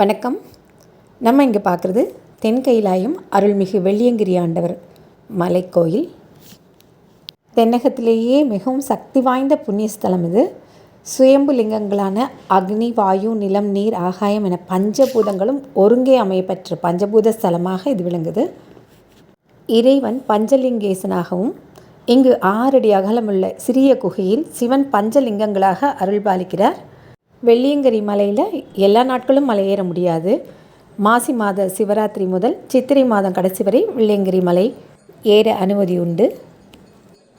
வணக்கம். நம்ம இங்கே பார்க்குறது தென்கைலாயம் அருள்மிகு வெள்ளியங்கிரி ஆண்டவர் மலைக்கோயில். தென்னகத்திலேயே மிகவும் சக்தி வாய்ந்த புண்ணியஸ்தலம் இது. சுயம்பு லிங்கங்களான அக்னி வாயு நிலம் நீர் ஆகாயம் என பஞ்சபூதங்களும் ஒருங்கே அமையப்பெற்ற பஞ்சபூத ஸ்தலமாக இது விளங்குது. இறைவன் பஞ்சலிங்கேசனாகவும் இங்கு ஆறடி அகலமுள்ள சிறிய குகையில் சிவன் பஞ்சலிங்கங்களாக அருள்பாலிக்கிறார். வெள்ளியங்கிரி மலையில் எல்லா நாட்களும் மலையேற முடியாது. மாசி மாத சிவராத்திரி முதல் சித்திரை மாதம் கடைசி வரை வெள்ளியங்கிரி மலை ஏற அனுமதி உண்டு.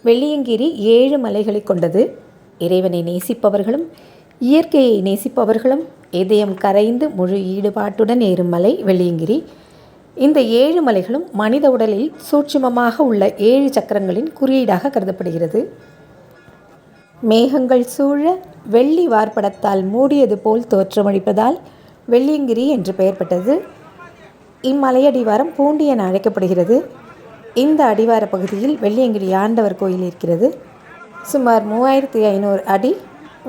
வெள்ளியங்கிரி ஏழு மலைகளை கொண்டது. இறைவனை நேசிப்பவர்களும் இயற்கையை நேசிப்பவர்களும் இதயம் கரைந்து முழு ஈடுபாட்டுடன் ஏறும் மலை வெள்ளியங்கிரி. இந்த ஏழு மலைகளும் மனித உடலில் சூட்சுமமாக உள்ள ஏழு சக்கரங்களின் குறியீடாக கருதப்படுகிறது. மேகங்கள் சூழ வெள்ளி வார்ப்படத்தால் மூடியது போல் தோற்றமளிப்பதால் வெள்ளியங்கிரி என்று பெயர் பெற்றது. இம்மலையடிவாரம் பூண்டி என அழைக்கப்படுகிறது. இந்த அடிவார பகுதியில் வெள்ளியங்கிரி ஆண்டவர் கோயில் இருக்கிறது. சுமார் மூவாயிரத்தி ஐநூறு அடி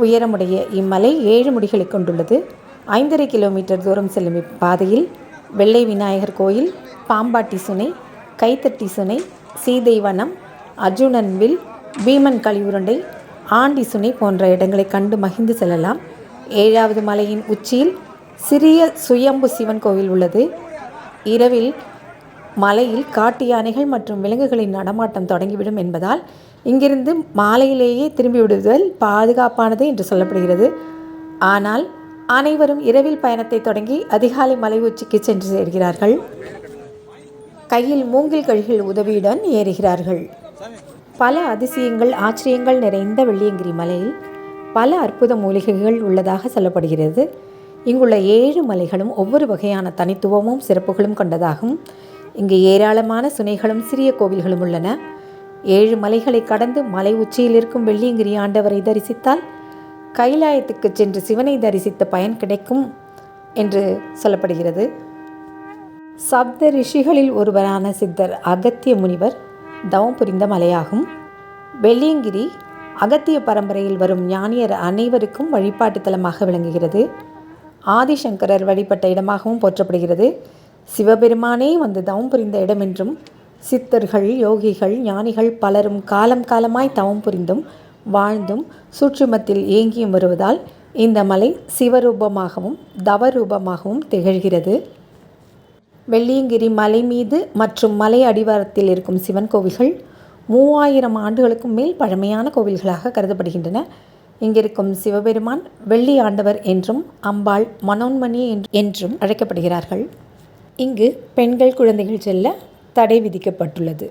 உயரமுடைய இம்மலை ஏழு முடிகளை கொண்டுள்ளது. ஐந்தரை கிலோமீட்டர் தூரம் செல்லும் இப்பாதையில் வெள்ளை விநாயகர் கோயில் பாம்பாட்டி சுனை கைத்தட்டி சுனை சீதை வனம் அர்ஜுனன் வில் பீமன் கழிவுருண்டை ஆண்டி சுனை போன்ற இடங்களை கண்டு மகிழ்ந்து செல்லலாம். ஏழாவது மலையின் உச்சியில் சிறிய சுயம்பு சிவன் கோவில் உள்ளது. இரவில் மலையில் காட்டு யானைகள் மற்றும் விலங்குகளின் நடமாட்டம் தொடங்கிவிடும் என்பதால் இங்கிருந்து மாலையிலேயே திரும்பி விடுதல் பாதுகாப்பானது என்று சொல்லப்படுகிறது. ஆனால் அனைவரும் இரவில் பயணத்தை தொடங்கி அதிகாலை மலை உச்சிக்கு சென்று சேர்கிறார்கள். கையில் மூங்கில் கழிகள் உதவியுடன் ஏறுகிறார்கள். பல அதிசயங்கள் ஆச்சரியங்கள் நிறைந்த வெள்ளியங்கிரி மலையில் பல அற்புத மூலிகைகள் உள்ளதாக சொல்லப்படுகிறது. இங்குள்ள ஏழு மலைகளும் ஒவ்வொரு வகையான தனித்துவமும் சிறப்புகளும் கொண்டதாகும். இங்கு ஏராளமான சுனைகளும் சிறிய கோவில்களும் உள்ளன. ஏழு மலைகளை கடந்து மலை உச்சியில் இருக்கும் வெள்ளியங்கிரி ஆண்டவரை தரிசித்தால் கைலாயத்துக்கு சென்று சிவனை தரிசித்த பயன் கிடைக்கும் என்று சொல்லப்படுகிறது. சப்த ரிஷிகளில் ஒருவரான சித்தர் அகத்திய முனிவர் தவம் புரிந்த மலையாகும். வெள்ளியங்கிரி அகத்திய பரம்பரையில் வரும் ஞானியர் அனைவருக்கும் வழிபாட்டு தலமாக விளங்குகிறது. ஆதிசங்கரர் வழிபட்ட இடமாகவும் போற்றப்படுகிறது. சிவபெருமானே வந்து தவம் புரிந்த இடம் என்றும் சித்தர்கள் யோகிகள் ஞானிகள் பலரும் காலம் காலமாய் தவம் புரிந்தும் வாழ்ந்தும் சூட்சுமத்தில் இயங்கியும் வருவதால் இந்த மலை சிவரூபமாகவும் தவரூபமாகவும் திகழ்கிறது. வெள்ளியங்கிரி மலை மீது மற்றும் மலை அடிவாரத்தில் இருக்கும் சிவன் கோவில்கள் மூவாயிரம் ஆண்டுகளுக்கும் மேல் பழமையான கோவில்களாக கருதப்படுகின்றன. இங்கிருக்கும் சிவபெருமான் வெள்ளி ஆண்டவர் என்றும் அம்பாள் மனோன்மணி என்றும் அழைக்கப்படுகிறார்கள். இங்கு பெண்கள் குழந்தைகள் செல்ல தடை விதிக்கப்பட்டுள்ளது.